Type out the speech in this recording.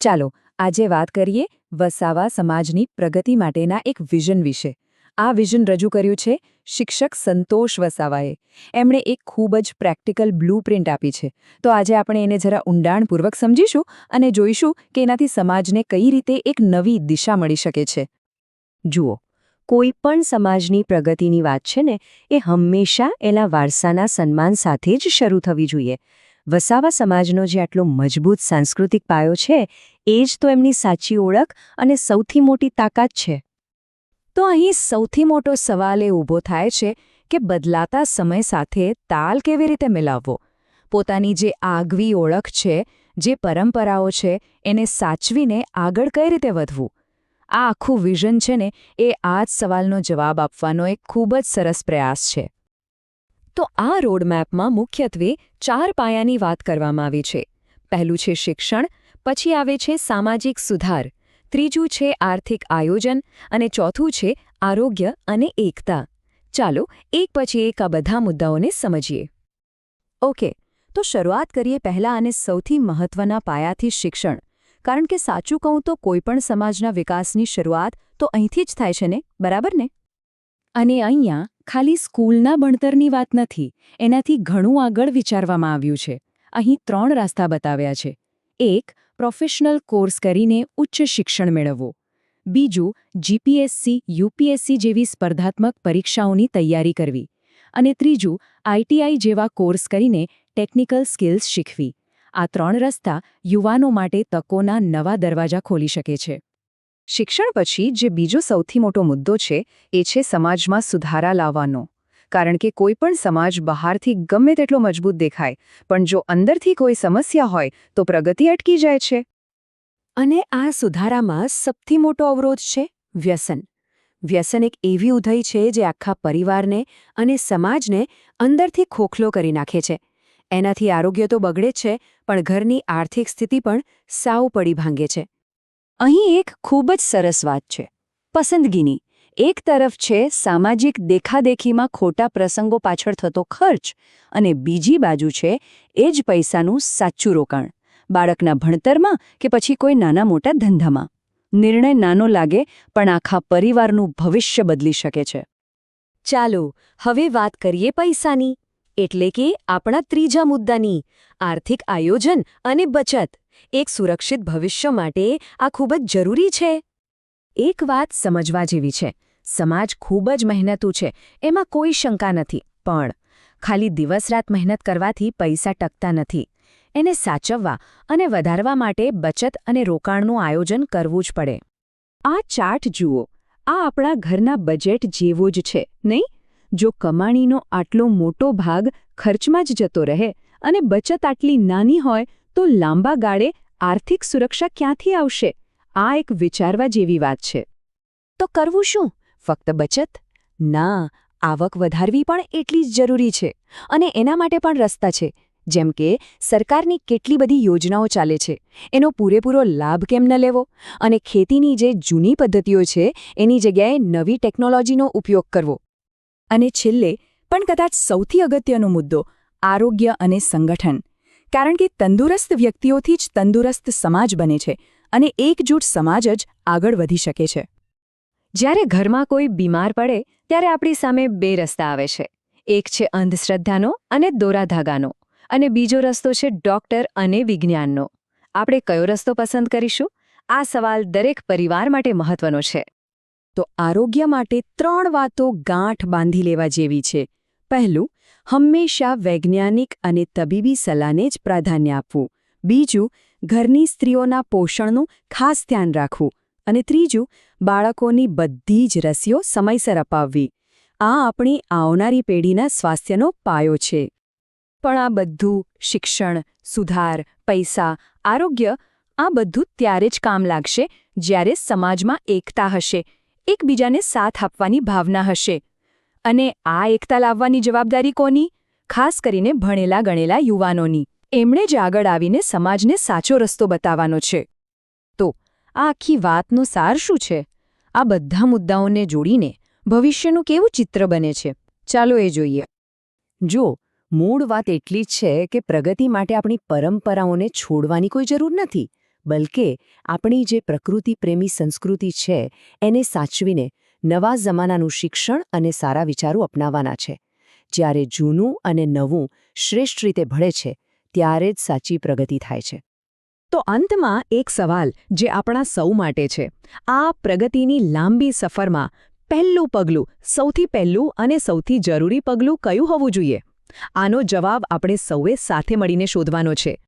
ચાલો, આજે વાત કરીએ વસાવા સમાજની પ્રગતિ માટેના એક વિઝન વિશે. આ વિઝન રજૂ કર્યું છે શિક્ષક સંતોષ વસાવાએ. એમણે એક ખૂબ જ પ્રેક્ટિકલ બ્લૂપ્રિન્ટ આપી છે. તો આજે આપણે એને જરા ઊંડાણપૂર્વક સમજીશું અને જોઈશું કે એનાથી સમાજને કઈ રીતે એક નવી દિશા મળી શકે છે. જુઓ, કોઈ પણ સમાજની પ્રગતિની વાત છે ને, એ હંમેશા એના વારસાના સન્માન સાથે જ શરૂ થવી જોઈએ. વસાવા સમાજનો જે આટલો મજબૂત સાંસ્કૃતિક પાયો છે, એ જ તો એમની સાચી ઓળખ અને સૌથી મોટી તાકાત છે. તો અહીં સૌથી મોટો સવાલ એ ઊભો થાય છે કે બદલાતા સમય સાથે તાલ કેવી રીતે મિલાવવો? પોતાની જે આગવી ઓળખ છે, જે પરંપરાઓ છે, એને સાચવીને આગળ કઈ રીતે વધવું? આ આખું વિઝન છે ને, એ આ જ સવાલનો જવાબ આપવાનો એક ખૂબ જ સરસ પ્રયાસ છે. તો આ રોડમેપમાં મુખ્યત્વે ચાર પાયાની વાત કરવામાં આવી છે. પહેલું છે શિક્ષણ, પછી આવે છે સામાજિક સુધાર, ત્રીજું છે આર્થિક આયોજન અને ચોથું છે આરોગ્ય અને એકતા. ચાલો એક પછી એક આ બધા મુદ્દાઓને સમજીએ. ઓકે, તો શરૂઆત કરીએ પહેલા અને સૌથી મહત્વના પાયાથી શિક્ષણ. કારણ કે સાચું કહું તો કોઈપણ સમાજના વિકાસની શરૂઆત તો અહીંથી જ થાય છે ને? બરાબર ને? અને અહીંયા ખાલી સ્કૂલના ભણતરની વાત નથી, એનાથી ઘણું આગળ વિચારવામાં આવ્યું છે. અહીં ત્રણ રસ્તા બતાવ્યા છે. એક પ્રોફેશનલ કોર્સ કરીને ઉચ્ચ શિક્ષણ મેળવવું. બીજું જીપીએસસી યુપીએસસી જેવી સ્પર્ધાત્મક પરીક્ષાઓની તૈયારી કરવી. અને ત્રીજું આઈટીઆઈ જેવા કોર્સ કરીને ટેકનિકલ સ્કિલ્સ શીખવી. આ ત્રણ રસ્તા યુવાનો માટે તકોના નવા દરવાજા ખોલી શકે છે. શિક્ષણ પછી જે બીજો સૌથી મોટો મુદ્દો છે, એ છે સમાજમાં સુધારા લાવવાનો. કારણ કે કોઈ પણ સમાજ બહારથી ગમે તેટલો મજબૂત દેખાય, પણ જો અંદરથી કોઈ સમસ્યા હોય, તો પ્રગતિ અટકી જાય છે. અને આ સુધારામાં સૌથી મોટો અવરોધ છે, વ્યસન. વ્યસન એક એવી ઉધઈ છે જે આખા પરિવારને અને સમાજને અંદરથી ખોખલો કરી નાખે છે. એનાથી આરોગ્ય તો બગડે છે, પણ ઘરની આર્થિક સ્થિતિ પણ સાવ પડી ભાંગે છે. અહીં એક ખૂબ જ સરસ વાત છે. પસંદગીની. એક તરફ છે સામાજિક દેખાદેખીમાં ખોટા પ્રસંગો પાછળ થતો ખર્ચ અને બીજી બાજુ છે એ જ પૈસાનું સાચું રોકાણ. બાળકના ભણતરમાં કે પછી કોઈ નાના મોટા ધંધામાં. નિર્ણય નાનો લાગે, પણ આખા પરિવારનું ભવિષ્ય બદલી શકે છે. ચાલો, હવે વાત કરીએ પૈસાની. એટલે કે આપણા ત્રીજા મુદ્દાની. આર્થિક આયોજન અને બચત. એક સુરક્ષિત ભવિષ્ય માટે આ ખૂબ જ જરૂરી છે. એક વાત સમજવા જેવી છે. સમાજ ખૂબ જ મહેનતુ છે. એમાં કોઈ શંકા નથી. પણ ખાલી દિવસરાત મહેનત કરવાથી પૈસા ટકતા નથી. એને સાચવવા અને વધારવા માટે બચત અને રોકાણનું આયોજન કરવું જ પડે. આ ચાર્ટ જુઓ. આ આપણા ઘરના બજેટ જેવો જ છે, નહીં? જો કમાણીનો આટલો મોટો ભાગ ખર્ચમાં જ જતો રહે અને બચત આટલી નાની હોય તો લાંબા ગાળે આર્થિક સુરક્ષા ક્યાંથી આવશે? આ એક વિચારવા જેવી વાત છે. તો કરવું શું? ફક્ત બચત? ના, આવક વધારવી પણ એટલી જ જરૂરી છે. અને એના માટે પણ રસ્તા છે. જેમ કે, સરકારની કેટલી બધી યોજનાઓ ચાલે છે. એનો પૂરેપૂરો લાભ કેમ ન લેવો? અને ખેતીની જે જૂની પદ્ધતિઓ છે, એની જગ્યાએ નવી ટેકનોલોજીનો ઉપયોગ કરવો. અને છેલ્લે, પણ કદાચ સૌથી અગત્યનો મુદ્દો, આરોગ્ય અને સંગઠન. કારણ કે તંદુરસ્ત વ્યક્તિઓથી જ તંદુરસ્ત સમાજ બને છે અને એકજૂટ સમાજ જ આગળ વધી શકે છે. જ્યારે ઘરમાં કોઈ બીમાર પડે, ત્યારે આપણી સામે બે રસ્તા આવે છે. એક છે અંધશ્રદ્ધાનો અને દોરાધાગાનો, અને બીજો રસ્તો છે ડોક્ટર અને વિજ્ઞાનનો. આપણે કયો રસ્તો પસંદ કરીશું? આ સવાલ દરેક પરિવાર માટે મહત્વનો છે. તો આરોગ્ય માટે ત્રણ વાતો ગાંઠ બાંધી લેવા જેવી છે. પહેલું, હંમેશા વૈજ્ઞાનિક અને તબીબી સલાહને જ પ્રાધાન્ય આપવું. બીજું, ઘરની સ્ત્રીઓના પોષણનું ખાસ ધ્યાન રાખવું. અને ત્રીજું, બાળકોની બધી જ રસીઓ સમયસર અપાવવી. આ આપણી આવનારી પેઢીના સ્વાસ્થ્યનો પાયો છે. પણ આ બધું, શિક્ષણ, સુધાર, પૈસા, આરોગ્ય, આ બધું ત્યારે જ કામ લાગશે જ્યારે સમાજમાં એકતા હશે, એકબીજાને સાથ આપવાની ભાવના હશે. અને આ એકતા લાવવાની જવાબદારી કોની? ખાસ કરીને ભણેલા ગણેલા યુવાનોની. એમણે જ આગળ આવીને સમાજને સાચો રસ્તો બતાવવાનો છે. તો આ આખી વાતનો સાર શું છે? આ બધા મુદ્દાઓને જોડીને ભવિષ્યનું કેવું ચિત્ર બને છે? ચાલો એ જોઈએ. જો, મૂળ વાત એટલી જ છે કે પ્રગતિ માટે આપણી પરંપરાઓને છોડવાની કોઈ જરૂર નથી, બલકે આપણી જે પ્રકૃતિ પ્રેમી સંસ્કૃતિ છે, એને સાચવીને નવા જમાનાનું શિક્ષણ અને સારા વિચારો અપનાવવાના છે. જ્યારે જૂનું અને નવું શ્રેષ્ઠ રીતે ભળે છે, ત્યારે જ સાચી પ્રગતિ થાય છે. તો અંતમાં એક સવાલ જે આપણા સૌ માટે છે. આ પ્રગતિની લાંબી સફરમાં પહેલું પગલું, સૌથી પહેલું અને સૌથી જરૂરી પગલું કયું હોવું જોઈએ? આનો જવાબ આપણે સૌએ સાથે મળીને શોધવાનો છે.